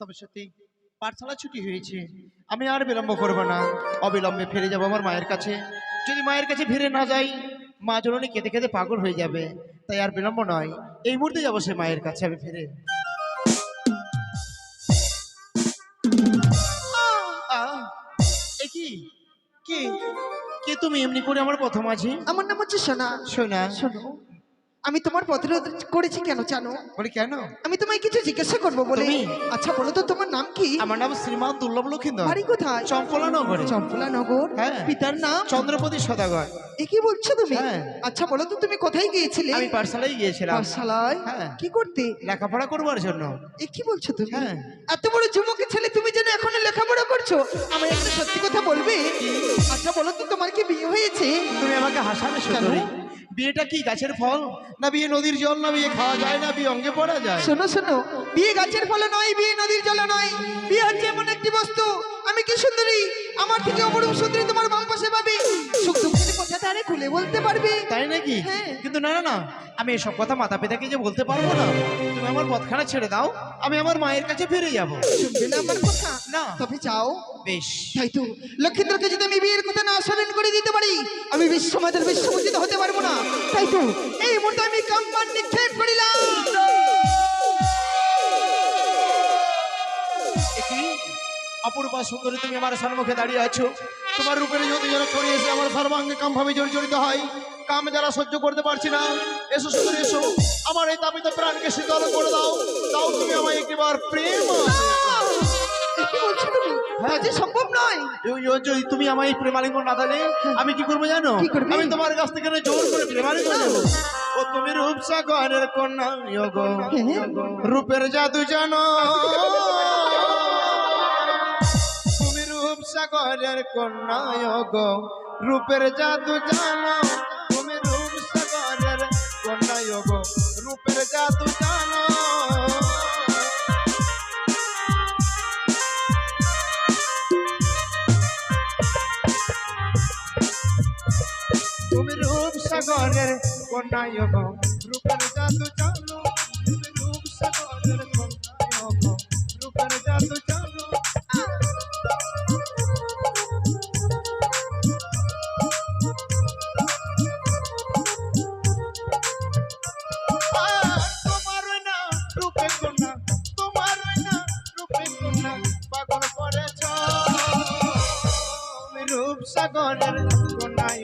তবে সত্যি পাঠশালা ছুটি হয়েছে। আমি আর বিলম্ব করব না। অবিলম্বে ফিরে যাব আমার মায়ের কাছে। যদি মায়ের কাছে ফিরে না যাই মা জননী কেঁদে কেঁদে পাগল হয়ে যাবে। তাই আর বিলম্ব নয় এই মুহূর্তে যাব সে মায়ের কাছে আমি ফিরে। কি? কে? কে তুমি এমনি করে আমার প্রথম আছি আমার নাম হচ্ছে সোনা। শোনা শোনো আমি তোমার প্রতিরোধ করেছি কেন জানো? বলি কেন? আমি তোমায় কিছু জিজ্ঞাসা করব বলে। তুমি? আচ্ছা বলো তো তোমার নাম কি? আমার নাম শ্রীমান দুর্লভ লক্ষিন্দর। বাড়ি কোথায়? চম্পলা নগরে। চম্পলা নগর? হ্যাঁ। পিতার নাম? চন্দ্রপতি সদাগর। এ কি বলছো তুমি? হ্যাঁ। আচ্ছা বলো তো তুমি কোথায় গিয়েছিলে? আমি পাঠশালায় গিয়েছিলাম। পাঠশালায়? হ্যাঁ। কি করতে? লেখাপড়া করবার জন্য। এ কি বলছো তুমি? হ্যাঁ। এত বড় যুবক ছেলে তুমি যেন এখন লেখাপড়া করছ? আমায় একটা সত্যি কথা বলবে? আচ্ছা বলো তো তোমার কি বিয়ে হয়েছে? তুমি আমাকে হাসাবে সুন্দরী? বিয়েটা কি, গাছের ফল? না বিয়ে নদীর জল, না বিয়ে খাওয়া যায়, না বিয়ে অঙ্গে পড়া যায়? শোনো শোনো, বিয়ে গাছের ফলে নয়, বিয়ে নদীর জলে নয়। বিয়ে হচ্ছে এমন একটি বস্তু আমি কি সুন্দরী? আমার থেকে অপরূপ সুন্দরী তোমার বাম পাশে পাবে। সুখ দুঃখের কথা তারে খুলে বলতে পারবে। তাই নাকি? হ্যাঁ। কিন্তু না না না আমি এসব কথা মাতা পিতাকে যে বলতে পারব না। তুমি আমার পথখানা ছেড়ে দাও আমি আমার মায়ের কাছে ফিরে যাব। শুনবে না আমার কথা? না। তবে যাও। বেশ। তাই তো লক্ষিন্দরকে যদি আমি বিয়ের কথা না স্মরণ করে দিতে পারি আমি বিশ্বমাদের বিশ্বপূজিত হতে পারব না। তাই তো এই মুহূর্তে আমি কাম্পান নিক্ষেপ করিলাম। অপূর্বা সুন্দরী তুমি আমার সম্মুখে দাঁড়িয়ে আছো। তোমার রূপের যদি যেন ছড়িয়ে এসে আমার সর্বাঙ্গে কামভাবে জড়িত হয়। কাম যারা সহ্য করতে পারছি না এসো সুন্দরী এসো। আমার এই তাপিত প্রাণকে শীতল করে দাও। দাও তুমি আমায় একবার প্রেম। হ্যাঁ। যে সম্ভব নয়। যদি তুমি এই না দিলে আমি কি করব জানো? আমি তোমার কাছ থেকে জোর করে ও তুমি রূপসা ঘরের কন্যা। রূপের জাদু জানো। তুমি রূপসা ঘরের কন্যা ইয়োগো রূপের জাদু জানো, তুমি রূপসা ঘরের কন্যা ইয়োগো রূপের জাদু জানো। তুমি রূপ সাগরের কন্যায় গো রূপের জাদু জানো, তুমি রূপ সাগরের কন্যায় গো রূপের জাদু সাগরের কন্যায়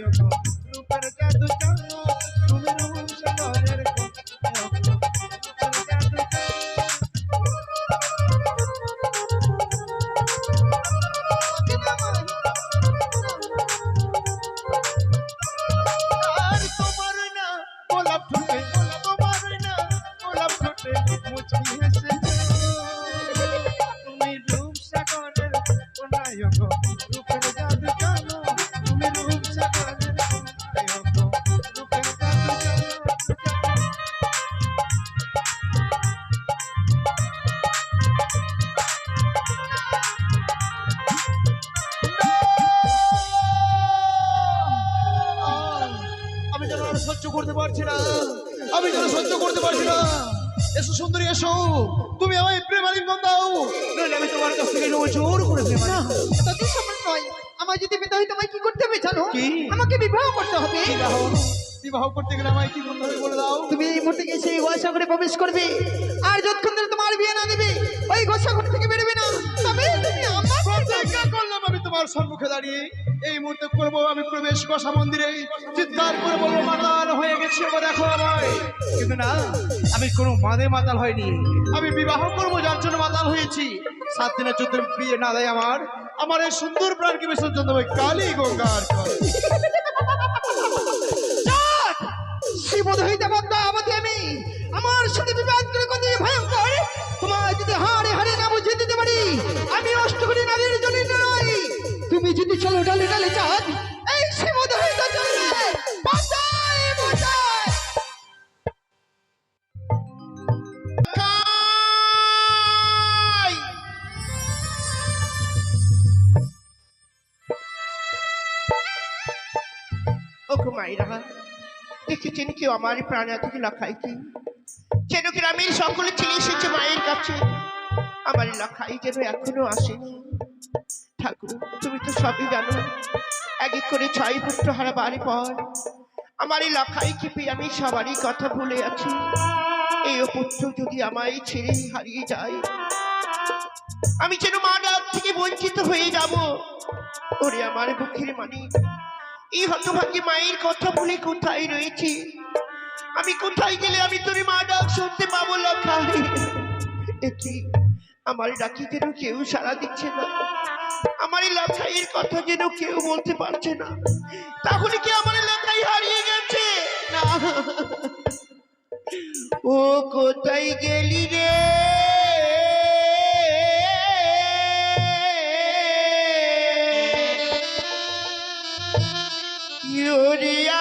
আমি যেন সহ্য করতে পারছি না। এসো সুন্দরী এসো। তুমি আমায় প্রেমালিঙ্গন দাও। নইলে আমি তোমার কাছ থেকে নেব জোর করে প্রেম তাদের সম্ভব নয়। আমার যদি পেতে হয় তোমায় কি করতে হবে জানো? কি? আমাকে বিবাহ করতে হবে। বিবাহ? বিবাহ করতে গেলে আমায় কি করতে হবে বলে দাও। তুমি এই মুহূর্তে গিয়ে সেই গোসাগরে প্রবেশ করবে। আর যতক্ষণ ধরে তোমার বিয়ে না দেবে ওই গোসাগর থেকে বেরোবে না। তবে তুমি আমার প্রতিজ্ঞা করলাম আমি তোমার সম্মুখে দাঁড়িয়ে। এই মুহূর্তে করব আমি প্রবেশ কষা মন্দিরে চিৎকার করে বলব, মাতাল হয়ে গেছি দেখো আমায়। কিন্তু না, আমি কোনো মাদে মাতাল হয়নি আমি বিবাহ করব, যার জন্য মাতাল হয়েছি। সাত দিনের চোদ্দ বিয়ে না দেয় আমার। আমার এই সুন্দর প্রাণকে বিসর্জন দেবে কালী গঙ্গার আমি। নয় যদি চলো ডালে ডালে চাঁদ এই শ্রীমদ হইতে চলবে বাঁচাই বাঁচাই। ও মাইরা দেখেছেন কেউ আমার প্রাণা সকলে ছেলে এসেছে মায়ের কাছে। আমার আমার লেখাই যেন এখনও আসেনি। ঠাকুর তুমি তো সবই জানো। এক এক করে ছয় পুত্র হারাবার পর আমার এই লেখাইকে পেয়ে আমি সবারই কথা ভুলে আছি। এই পুত্র যদি আমায় ছেড়ে হারিয়ে যায়, আমি যেন মা থেকে বঞ্চিত হয়ে যাব। ওরে আমার বুকের মানিক এই হতভাগী মায়ের কথা বলে কোথায় রয়েছি? আমি কোথায় গেলে আমি তোর মা ডাক শুনতে পাবো লখাই? এটি আমার ডাকি যেন কেউ সাড়া দিচ্ছে না। আমার এই লখাইয়ের কথা যেন কেউ বলতে পারছে না। তাহলে কি আমার লখাই হারিয়ে গেছে? ও কোথায় গেলি রে?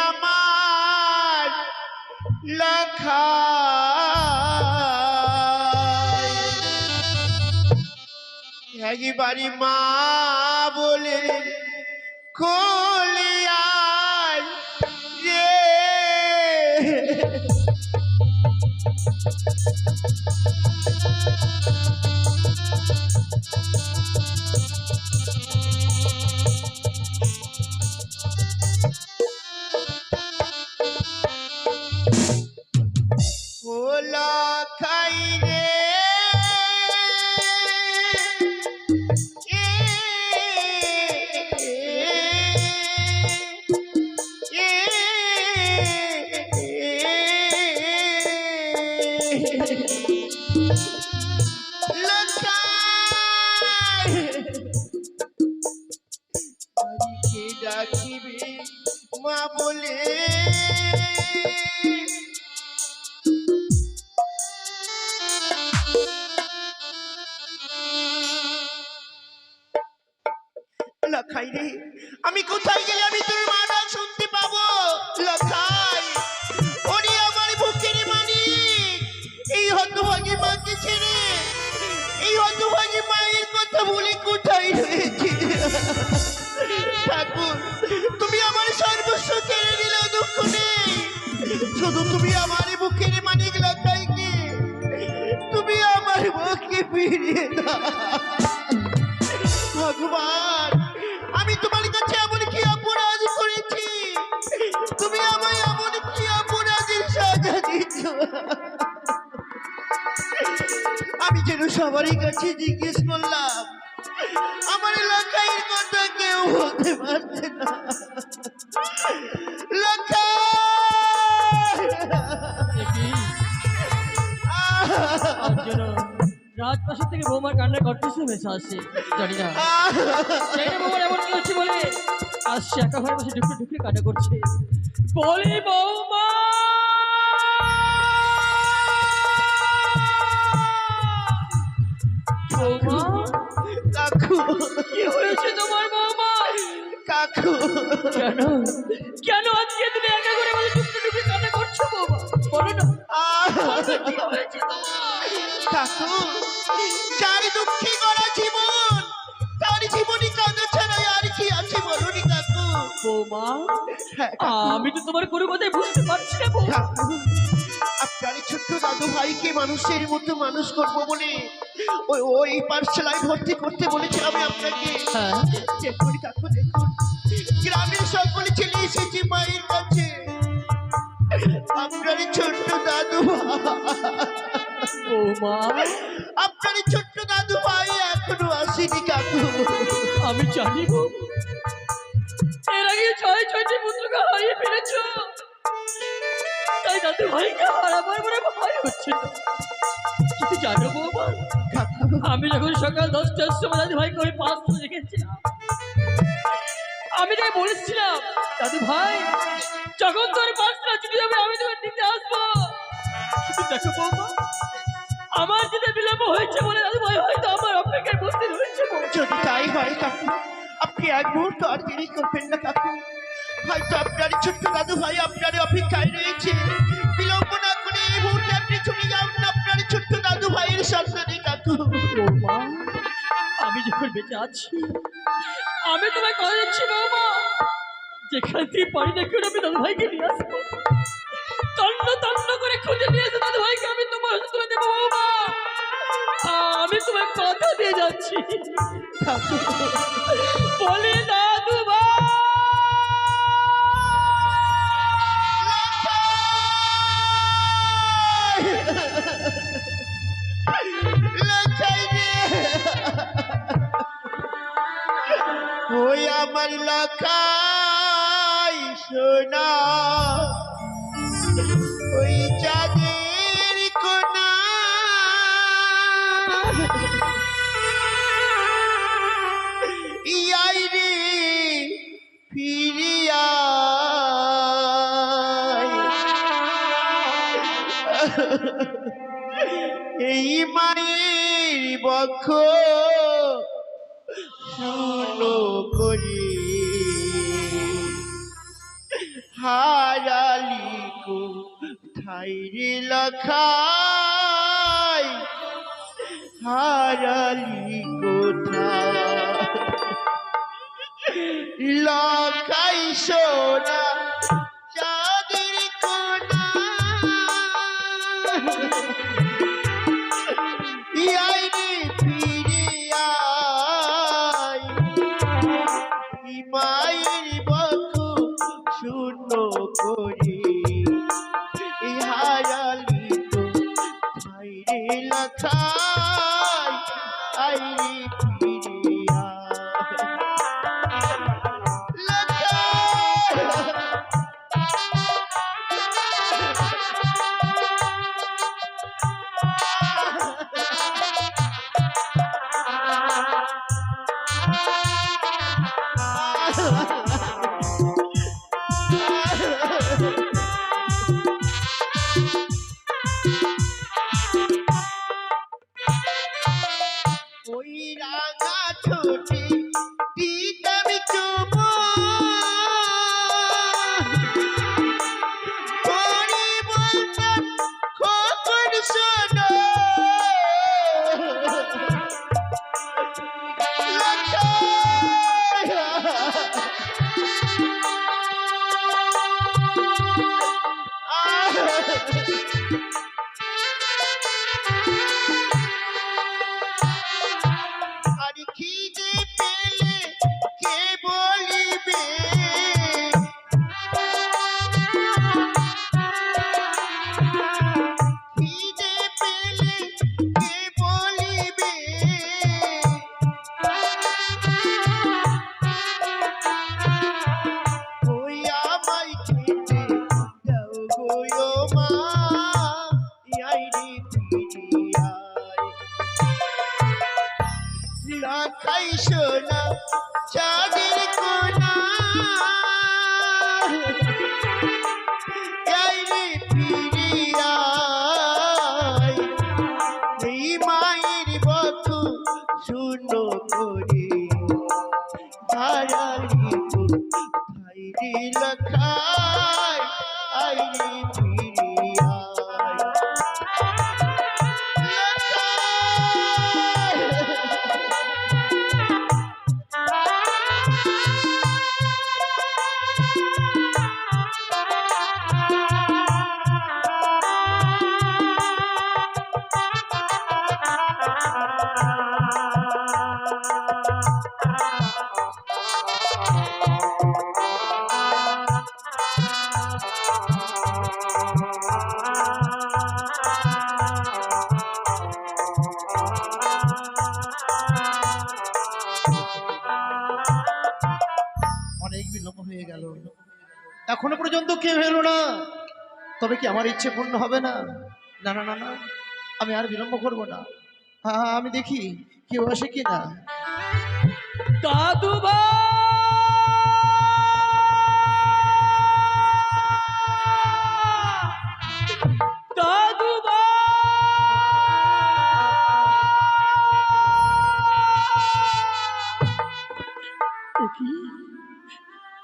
আমার লেখা একবারই মা বলে কলিয়ার রে। ওলা খাই রে। সবারই কাছে জিজ্ঞেস করলাম আমার এলাকায় কথা কেউ বলতে পারছে না। রাজপ্রাসাদ থেকে বৌমার কান্না করতেছে ভেসে আসে জানি না। বৌমার এমন কি হচ্ছে বলে আসছে একা ঘরে বসে ঢুকরে ঢুকরে কান্না করছে। বলি বৌমা! বৌমা কাকু। কি হয়েছে তোমার বৌমা? কাকু। কেন? কেন আজকে তুমি একা কান্না করছ বৌমা? বলো না। বলো, কি হয়েছে তোমার? কাকু যার দুঃখী করা জীবন তার জীবনই কাঁদা ছাড়াই আর কি আছে বলুনি কাকু? বৌমা হ্যাঁ, আমি তো তোমার কোনো কথাই বুঝতে পারছি না বৌমা। কাকু ছোট্ট দাদু ভাইকে মানুষের মতো মানুষ করব বলে। ওই ওই পাঠশালায় ভর্তি করতে বলেছি আমি আপনাকে। হ্যাঁ। দেখুন কাকু দেখুন গ্রামের সকলে চলে এসেছে মায়ের কাছে। আপনার ছোট্ট দাদু ভাই। আপনার ছোট্ট দাদু ভাই এখনও আসেনি কাকু। আমি জানি এর আগে ছয় ছয়টি পুত্রকে হারিয়ে ফেলেছ। তাই দাদু ভাইকে হারাবার মনে ভয় হচ্ছে কিন্তু জানো বৌমা আমি যখন সকাল দশটার সময় দাদু ভাইকে ওই পাঁচ দেখেছিলাম আমি তাকে বলেছিলাম দাদু ভাই যখন তোর পাঁচটা ছুটি হবে আমি তোকে নিতে আসব। কিন্তু দেখো বৌমা আমার যেতে বিলম্ব হয়েছে বলে দাদু ভাই হয়তো আমার অপেক্ষায় বসতে রয়েছে। যদি তাই হয় কাকু আপনি এক মুহূর্ত আর দেরি করবেন না কাকু। হয়তো আপনার ছোট্ট দাদু ভাই আপনার অপেক্ষায় রয়েছে। বিলম্ব না করে এই মুহূর্তে আপনি চলে যান আপনার ছোট্ট দাদু ভাইয়ের সন্ধানে কাকু। আমি যখন বেঁচে আছি আমি তোমায় কথা দিচ্ছি বৌমা। যেখান থেকে পারি না কেউ আমি দাদু ভাইকে নিয়ে আসব। তন্ন তন্ন করে খুঁজে নিয়ে এসে দাদু ভাইকে আমি তোমার তুলে দেবো বৌমা। আমি তোমায় কথা যাচ্ছি। দাদু, বলি দাদু ভাই সোনা কোথায় রে লখাই হারালি কোথা লখাই সোনা তবে কি আমার ইচ্ছে পূর্ণ হবে না? না না না না। আমি আর বিলম্ব করব না। হ্যাঁ হ্যাঁ আমি দেখি কেউ আসে কি না।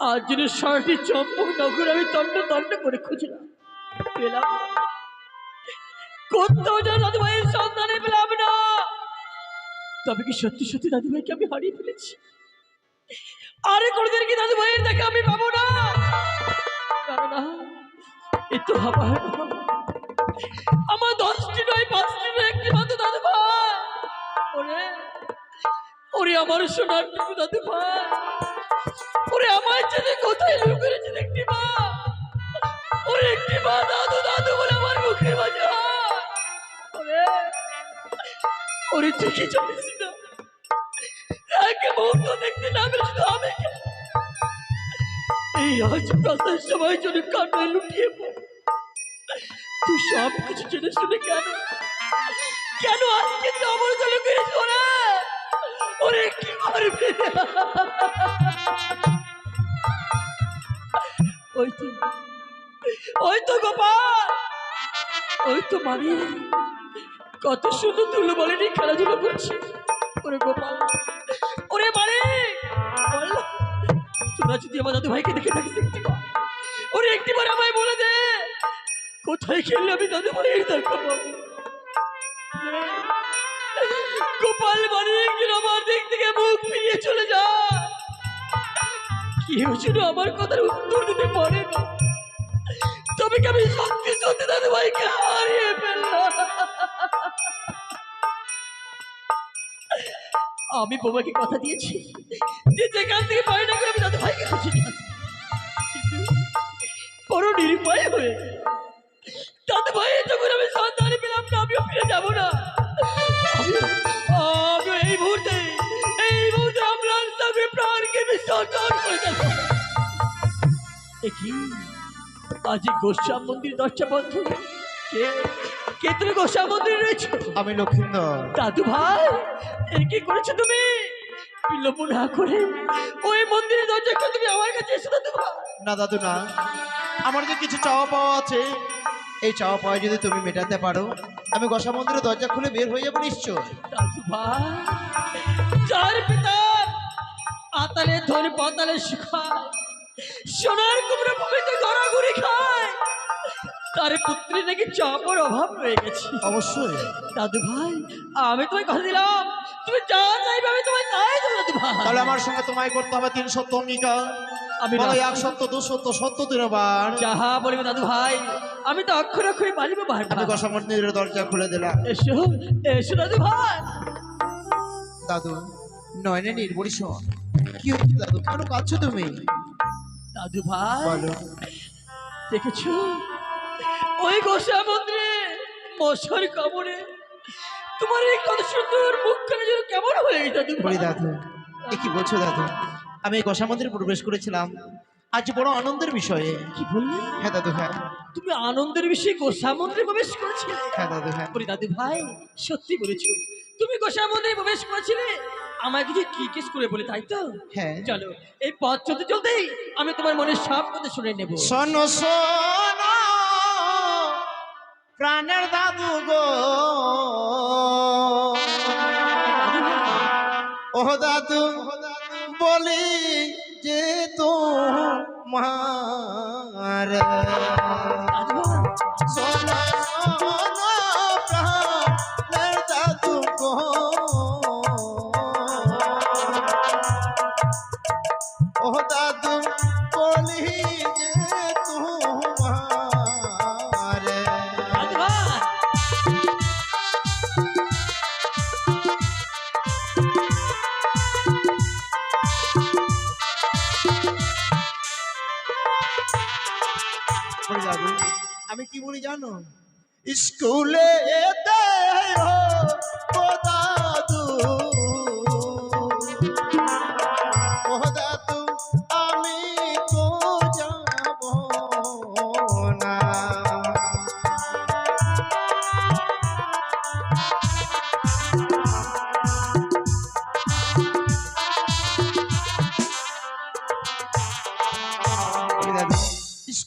আজ যেন সারাটি চম্পক নগর আমি দণ্ড দণ্ড করে খুঁজলাম। পেলাম কোথাও যেন দাদু ভাইয়ের সন্ধানে পেলাম না। তবে কি সত্যি সত্যি দাদু ভাইকে আমি হারিয়ে ফেলেছি? আরে কোনদিন কি দাদু ভাইয়ের দেখা আমি পাবো না? না, এ তো আমার দশটি নয় পাঁচটি নয় একটি মাত্র দাদু ভাই। ওরে ওরে আমার সোনার টুকু দাদু ভাই। ওরে আমার ছেলে কোথায় লুকিয়ে রেখেছে একটি মা ওরে একটি মা, দাদু দাদু বলে আমার মুখে বাজে ওরে ওরে ঠিকই চলেছি না। এক মুহূর্ত দেখতে না পেলে তুই সব কিছু জেনে শুনে কেন? কেন আজকে তুই আমার জন্য করেছ ওরা? ওরে কি করবে? ওই ওই তো গোপাল। ওই তো মারি কত সুন্দর তুলো বলেনি খেলাধুলো করছে। ওরে গোপাল। ওরে বল। তোরা যদি আমার দাদু ভাইকে দেখে থাকিস একটিবার ওরে একটিবার আমায় বলে দে। কোথায় খেললে আমি দাদু ভাইয়ের দেখা পাবো গোপাল বাড়ি একদিন আমার দিক থেকে মুখ ফিরিয়ে চলে যায়। কেউ যেন আমার কথার উত্তর দিতে পারে না তবে কি আমি সত্যি সত্যি দাদু ভাইকে হারিয়ে ফেললাম? আমি বোমাকে কথা দিয়েছি। যে যেখান থেকে না করে আমি দাদু ভাইকে খুঁজে নিয়ে। কিন্তু বড় নিরুপায় হয়ে দাদু ভাই যখন আমি সন্ধান পেলাম না, আমিও ফিরে যাব না। আমিও এই মুহূর্তে এই মুহূর্তে সঙ্গে প্রাণকে বিসর্জন করে দেবো। দেখি আজ গোস্বাম মন্দির দরজা বন্ধ। কে কে তুমি গোস্বাম মন্দিরে রয়েছে? আমি লক্ষিন্দর দাদু ভাই এ কি করেছ তুমি? বিলম্ব না করে ওই মন্দিরের দরজা খুলে তুমি আমার কাছে এসো দাদু ভাই। না দাদু না। আমার যে কিছু চাওয়া পাওয়া আছে। এই চাওয়া পাওয়া যদি তুমি মেটাতে পারো আমি গোসা মন্দিরের দরজা খুলে বের হয়ে যাব নিশ্চয়। দাদু ভাই যার পিতার আতালে ধরে পাতালে শুকায় সোনার কুমড়ো ভূমিতে গড়াগড়ি খায়। তার পুত্রের নাকি চাপর অভাব রয়ে গেছে। অবশ্যই। দাদু ভাই আমি তোমায় কথা দিলাম। তুমি যা চাইবে আমি তোমায় তাই দেবো দাদু ভাই। তাহলে আমার সঙ্গে তোমায় করতে হবে তিন সত্য অঙ্গীকার। আমি। এক সত্য দু সত্য সত্য তিনবার যাহা বলিবে দাদু ভাই আমি তো অক্ষর অক্ষরে আমি ভাই গোসা মন্দিরের দরজা খুলে দিলাম। এসো এসো দাদু ভাই। দাদু নয়নে নির্বরিস কি হচ্ছে দাদু? কেন কাঁদছো তুমি? দাদু ভাই। দেখেছ? ওই গোসা মন্দিরে মশার কামড়ে তোমার এই কত সুন্দর মুখখানে যেন কেমন হয়ে গেছে দাদু বলি ভাই। দাদু এ কি বলছো দাদু? আমি এই গোসা মন্দিরে প্রবেশ করেছিলাম। আজ বড় আনন্দের বিষয়ে। কি বললে? হ্যাঁ দাদু হ্যাঁ। তুমি আনন্দের বিষয়ে গোসা মন্দিরে প্রবেশ করেছিলে? হ্যাঁ দাদু হ্যাঁ। বলি দাদু ভাই সত্যি বলেছ। তুমি গোসা মন্দিরে প্রবেশ করেছিলে? আমায় কিছু কি কিস করে বলে তাই তো? হ্যাঁ। চলো এই পথ চলতে চলতেই আমি তোমার মনের সব কথা শুনে নেব। শোনো শোনো প্রাণের দাদু গো। ও দাদু বলি যে তো মার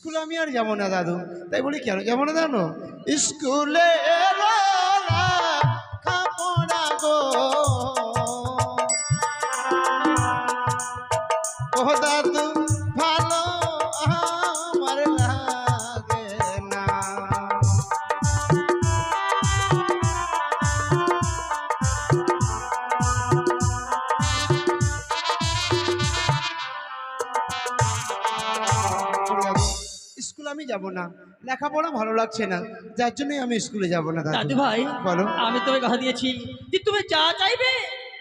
স্কুলে আমি আর যাব না দাদু। তাই বলি কেন যাব না দাদু স্কুলে যাব না। লেখাপড়া ভালো লাগছে না। যার জন্যই আমি স্কুলে যাব না দাদু। ভাই বলো। আমি তোমায় কথা দিয়েছি যে তুমি যা চাইবে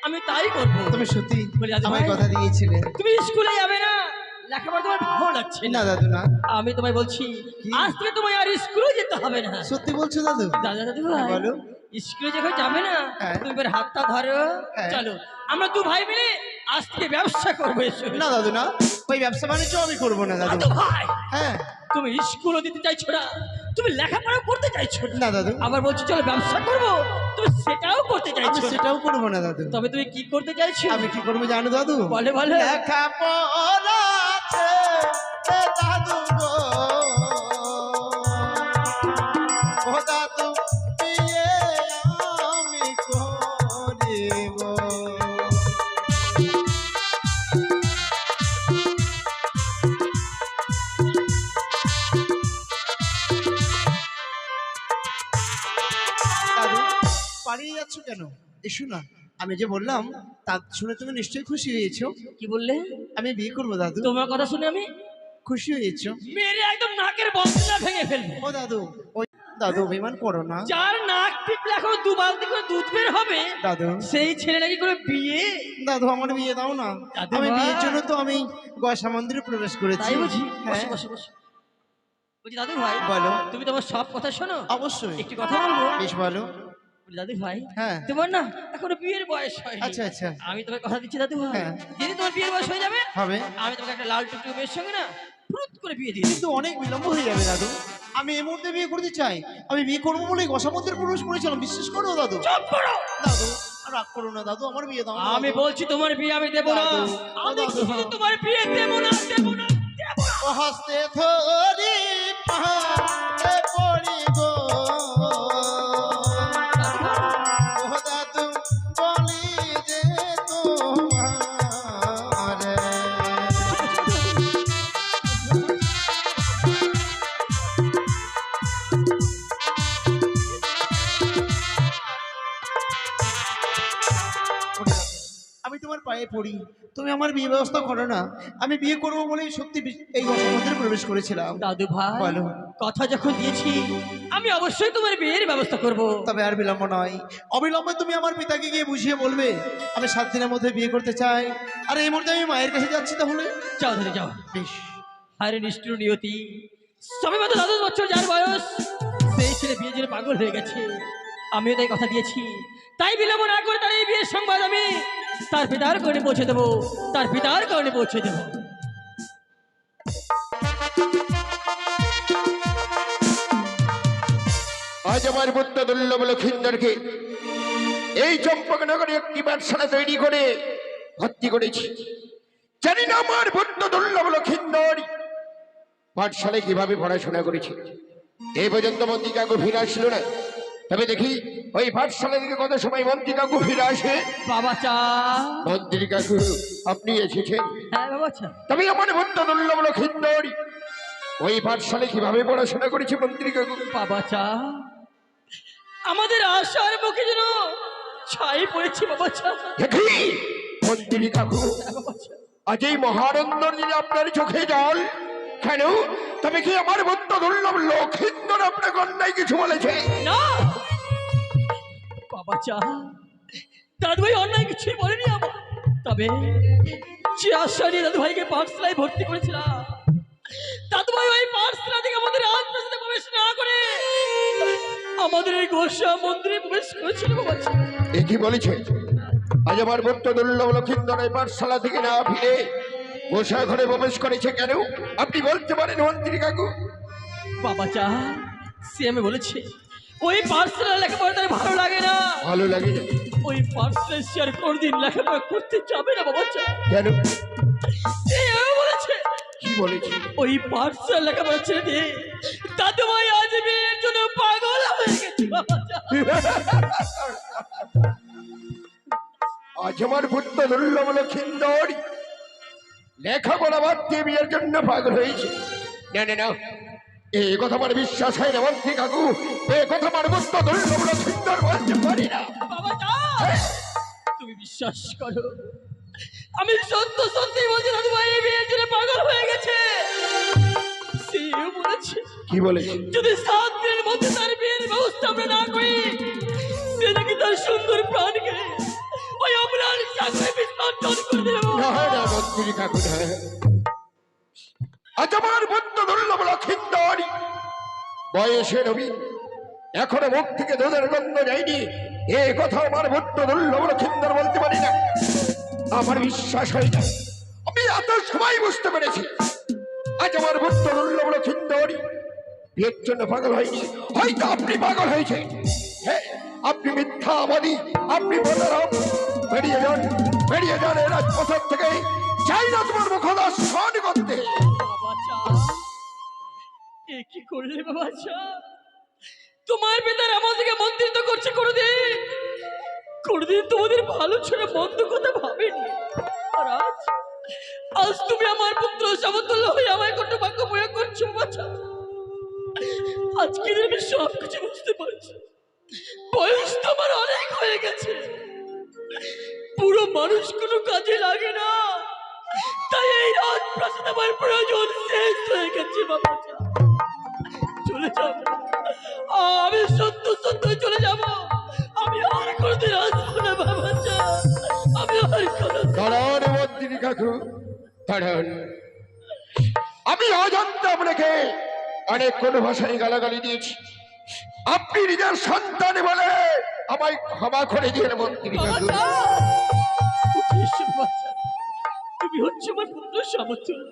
আমি তাই করব। তুমি সত্যি আমায়। কথা দিয়েছিলে। তুমি স্কুলে যাবে না। লেখাপড়া তোমার ভালো লাগছে না। না দাদু না। আমি তোমায় বলছি আজকে আজ থেকে তোমায় আর স্কুলে যেতে হবে না। সত্যি বলছো দাদু? দাদা দাদু ভাই। বলো। স্কুলে যখন যাবে না হ্যাঁ। তুমি এবার হাতটা ধরো। হ্যাঁ। চলো আমরা দু ভাই মিলে আজ থেকে ব্যবসা করব না দাদু না। ওই ব্যবসা বাণিজ্য আমি করব না দাদু। ভাই! হ্যাঁ। তুমি স্কুলও দিতে চাইছো না তুমি লেখাপড়া করতে চাইছো না। দাদু। আবার বলছো চলো ব্যবসা করব। তুমি সেটাও করতে চাইছো সেটাও করব না দাদু। তবে তুমি কি করতে চাইছো? আমি কি করব জানো দাদু? বলে বলে। লেখাপড়া দাদু যাচ্ছ কেন? এসো না আমি যে বললাম তা শুনে তুমি নিশ্চয়ই খুশি হয়েছো। কি বললে? আমি বিয়ে করব দাদু। তোমার কথা শুনে আমি খুশি হয়েছো। মেরে একদম নাকের বন্ধনা ভেঙে ফেলব। ও দাদু ওই দাদু অভিমান করো না। যার নাক টিপলে এখন দু বালতি করে দুধ বের হবে দাদু। সেই ছেলে নাকি করে বিয়ে? দাদু আমার বিয়ে দাও না। আমি বিয়ের জন্য তো আমি গয়সা মন্দিরে প্রবেশ করেছি। তাই বুঝি? হ্যাঁ। বসো বসো বসো। বলছি দাদু ভাই বলো। তুমি তোমার সব কথা শোনো? অবশ্যই। একটি কথা বলব? বেশ বলি, দাদু ভাই হ্যাঁ। তোমার না এখনও বিয়ের বয়স আচ্ছা আচ্ছা। আমি তোমার কথা দিচ্ছি দাদু ভাই। হ্যাঁ। তোমার বিয়ের বয়স হয়ে যাবে হবে। আমি তোমাকে একটা লাল টুকটুক মেয়ের সঙ্গে না ফুরুত করে বিয়ে দেবো কিন্তু অনেক বিলম্ব হয়ে যাবে দাদু। আমি এই মুহূর্তে বিয়ে করতে চাই। আমি বিয়ে করব বলে গসা মন্দিরে প্রবেশ করেছিলাম। বিশ্বাস করো দাদু। চুপ করো। দাদু রাগ করো না দাদু। আমার বিয়ে দাও আমি বলছি তোমার বিয়ে আমি দেবো না। আমি। তোমার বিয়ে দেবো না দেবো না দেবো না। হস্তে ধরি পড়ি তুমি আমার বিয়ে ব্যবস্থা করো না। আমি বিয়ে করব বলেই সত্যি এই মন্দিরে প্রবেশ করেছিলাম। দাদু ভাই বলো। কথা যখন দিয়েছি আমি অবশ্যই তোমার বিয়ের ব্যবস্থা করব। তবে আর বিলম্ব নয়। অবিলম্বে তুমি আমার পিতাকে গিয়ে বুঝিয়ে বলবে আমি সাত দিনের মধ্যে বিয়ে করতে চাই। আর এই মুহূর্তে আমি মায়ের কাছে যাচ্ছি তাহলে? যাও ধরে যাও। বেশ। আরে নিষ্ঠুর নিয়তি। সবে মাত্র দ্বাদশ বছর যার বয়স সেই ছেলে বিয়ে জন্য পাগল হয়ে গেছে। আমিও তাই কথা দিয়েছি। তাই বিলম্ব না করে তার এই বিয়ের সংবাদ আমি তার পিতার কারণে পৌঁছে দেবো, তার পিতার কারণে পৌঁছে দেবো। আজ আমার বুদ্ধ দুর্লভ লক্ষিন্দরকে এই চম্পকনগরে একটি পাঠশালা তৈরি করে ভর্তি করেছি। জানি না আমার বুদ্ধ দুর্লভ লক্ষিন্দর পাঠশালায় কীভাবে পড়াশোনা করেছে। এই পর্যন্ত মন্ত্রী কাকু ফিরে আসলো না। তবে দেখি ওই পাঠশালা থেকে কত সময় মন্ত্রী কাকু ফিরে আসে? বাবা চা। মন্ত্রী কাকু আপনি এসেছেন। হ্যাঁ তবে আমার বুদ্ধ দুর্লভ লক্ষিন্দর ওই পাঠশালায় কীভাবে পড়াশোনা করেছে মন্ত্রী কাকু? বাবা চা। আমাদের আশার মুখে যেন ছাই পড়েছে বাবা চা। দেখি মন্ত্রী কাকু হ্যাঁ, আজ এই মহানন্দর যদি আপনার চোখে জল কেন? তবে কি আমার বন্ধু দুর্লভ লক্ষিন্দর আপনার কন্যায় কিছু বলেছে? না। বাবা চা। দাদু ভাই অন্যায় কিছুই বলেনি আমার তবে যে আশা নিয়ে দাদু ভাইকে পাঠশালায় ভর্তি করেছিলাম দাদু ভাই ওই পাঠশালা থেকে আমাদের রাজপ্রাসাদে প্রবেশ না করে আমাদের এই গোসা মন্দিরে প্রবেশ করেছিল বাবা এ কি বলেছে? আজ আমার বন্ধু দুর্লভ লক্ষিন্দর এই পাঠশালা থেকে না ফিরে বসা ঘরে প্রবেশ করেছে কেন? আপনি বলতে পারেন মন্ত্রী কাকু। বাবা চা সে আমি বলেছি ওই পাঠশালা লেখাপড়া তার ভালো লাগে না। ভালো লাগে না? ওই সে আর কোনদিন লেখাপড়া করতে যাবে না বাবা চা কেন? বলেছে কি বলেছে? ওই পাঠশালা লেখাপড়া ছেড়ে দিয়ে দাদু ভাই আজ বিয়ের জন্য পাগল হয়ে গেছে বাবা। আজ আমার বুদ্ধ দুর্লভ লক্ষিন্দর লেখাপড়া বাদ দিয়ে বিয়ের জন্য পাগল হয়েছে। না না না এই কথা আমার বিশ্বাস হয় না মন্ত্রী কাকু। এই কথা আমার বুদ্ধ দুর্লভ লক্ষিন্দর বলতে পারি না। তুমি বিশ্বাস করো আমি সত্য সত্যি বলছি দাদু ভাই এই বিয়ের জন্য পাগল হয়ে গেছে। কি বলেছে? যদি সাত দিনের মধ্যে তার বিয়ের ব্যবস্থা আমরা না করি সে নাকি তার সুন্দর প্রাণকে ওই অমরার শোধ করে দেবে। আমার বন্ধ বয়সে এখনও মুখ থেকে দুধের গন্ধ যায়নি। এ কথা আমার লক্ষিন্দর বলতে পারি না। আমার বিশ্বাস হয় না। আমি এত সময় বুঝতে পেরেছি। আজ আমার বন্ধ দুর্লভ লক্ষিন্দর বিয়ের জন্য পাগল হয়নি। হয়তো আপনি পাগল হয়েছে হ্যাঁ আপনি মিথ্যাবাদী আপনি প্রতারক বেরিয়ে যান বেরিয়ে যান এই রাজপথের থেকে। চাই না তোমার মুখদর্শন করতে বাবা চা এ কি করলে বাবা চা? তোমার পিতার আমাদেরকে মন্ত্রিত করছে কোনোদিন কোনোদিন তোমাদের ভালো ছিল, মন্দ কথা ভাবেনি। আর আজ আজ তুমি আমার পুত্র সমতুল্য হয়ে আমায় কত বাক্য প্রয়োগ করছ বাচ্চা আজকে আমি সব কিছু বুঝতে পারছি। বয়স তো আমার অনেক হয়ে গেছে। পুরো মানুষ কোনো কাজে লাগে না। তাই এই রাত প্রাসাদ আমার প্রয়োজন শেষ হয়ে গেছে বাবা চলে যাব আমি সত্য সত্য চলে যাব। আমি আর কোনোদিন আসব না বাবা আমি আর কোনো দাঁড়ান মন্ত্রী কাকু। দাঁড়ান। আমি অজান্তে আপনাকে অনেক কোন ভাষায় গালাগালি দিয়েছি। আপনি নিজের সন্তান বলে আমায় ক্ষমা করে দিয়ে মন্ত্রী কাকু। তুমি হচ্ছে আমার পুত্র সমতুল্য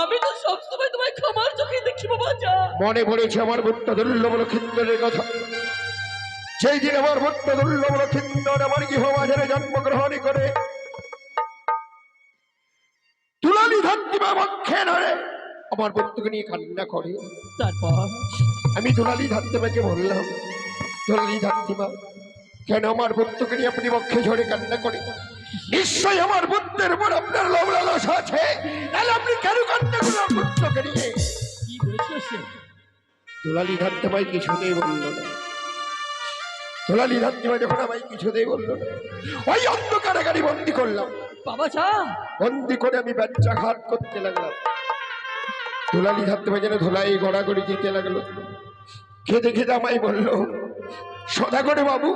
আমি তো সবসময় তোমায় ক্ষমার চোখে দেখি বাবা যা। মনে পড়েছে আমার ভুট্ট দুর্লভ লক্ষিন্দরের কথা। সেই দিন আমার ভুট্ট দুর্লভ লক্ষিন্দর আমার গৃহবাজারে জন্মগ্রহণ করে তুলালি ধন্তিমা বক্ষে ধরে আমার বন্ধুকে নিয়ে কান্না করে। তারপর? আমি দুলালি ধাত্রিমাকে বললাম দুলালি ধাত্রিমা কেন আমার বুদ্ধকে নিয়ে আপনি বক্ষে ঝরে কান্না করে নিশ্চয়ই আমার বুদ্ধের উপর আপনার লোভ লালসা আছে। তাহলে আপনি কেন কান্না আমার বুদ্ধকে নিয়ে? কি বলেছিল সে? দুলালি ধাত্রিমাই কিছুতেই বলল না। দুলালি ধাত্রিমা যখন আমায় কিছুতেই বলল না ওই অন্ধকারে গাড়ি বন্দি করলাম। বাবা যা বন্দি করে আমি বাচ্চা ঘাট করতে লাগলাম। ধুলালি থাকতে পারে যেন ধুলাই গড়াগড়ি যেতে লাগল। খেতে খেতে আমায় বলল সদা করে বাবু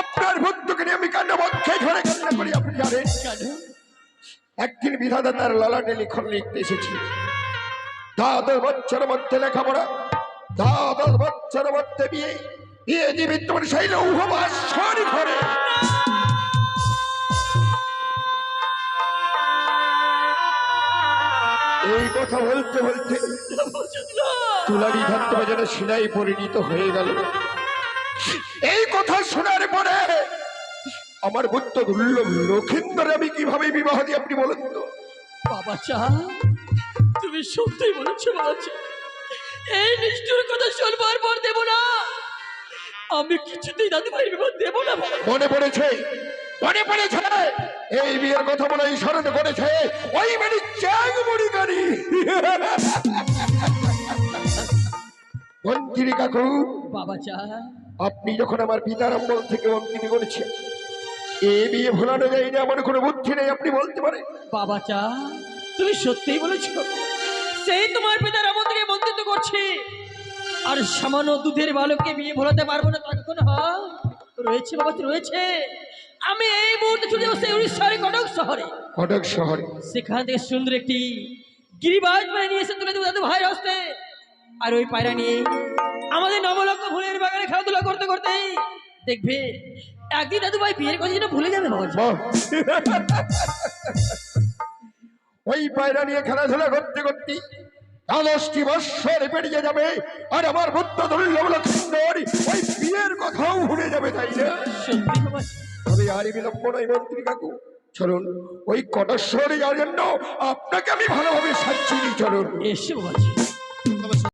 আপনার বন্ধুকে নিয়ে আমি কেন বক্ষে ঝরে কান্না করি আপনি জানেন? একদিন বিধাতা তার ললাটে লিখন লিখতে এসেছি। দ্বাদশ বছর মধ্যে লেখাপড়া দ্বাদশ বছর মধ্যে বিয়ে বিয়ে দিবি তোমার সেই লৌহবাস ঘরে। এই কথা বলতে বলতে তুলারি ধরতে যেন সিনাই পরিণত হয়ে গেল। এই কথা শোনার পরে আমার বুদ্ধ দুর্লভ লক্ষিন্দরে আমি কীভাবে বিবাহ দিই আপনি বলুন তো? বাবা চা তুমি সত্যি বলেছ বাবা চা। এই নিষ্ঠুর কথা শুনবার পর দেব না। আমি কিছুতেই দাদু ভাইয়ের বিপদ দেব না মনে পড়েছে? মনে পড়েছে? এই বিয়ের কথা হয় স্মরণ করেছে ওই মানে চ্যাং মুড়ি গাড়ি মন্ত্রী কাকু। বাবা চা আপনি যখন আমার পিতার অম্বল থেকে অঙ্কিত করেছেন এ বিয়ে ভোলানো যায়নি আমার কোনো বুদ্ধি নেই আপনি বলতে পারেন। বাবা চা তুমি সত্যিই বলেছ সেই তোমার পিতার আমল থেকে বন্দিত করছে। আর সামান্য দুধের বালককে বিয়ে ভোলাতে পারব না তা কোনো রয়েছে বাবা রয়েছে। আমি এই মুহূর্তে চলে যাব সেই উড়িষ্যার কটক শহরে। কটক শহরে। সেখান থেকে সুন্দর একটি গিরিবাজ পায়রা নিয়ে এসে তুলে দেবো দাদু ভাইয়ের হস্তে। আর ওই পায়রা নিয়ে আমাদের নবলক্ষ ভুলের খেলাধুলা করতে করতে দেখবে একদিন দাদু ভাই বিয়ের কথা যেন ভুলে যাবে! ওই পায়রা নিয়ে খেলাধুলা করতে করতে দশটি বৎসর পেরিয়ে যাবে আর আমার দুর্লভ লক্ষণ ওই বিয়ের কথাও ভুলে যাবে তাই না তবে আর বিলম্ব নয় মন্ত্রী কাকু। চলুন ওই কটস্বরে যাওয়ার জন্য আপনাকে আমি ভালোভাবে সাজিয়ে চলুন। এসে বাবা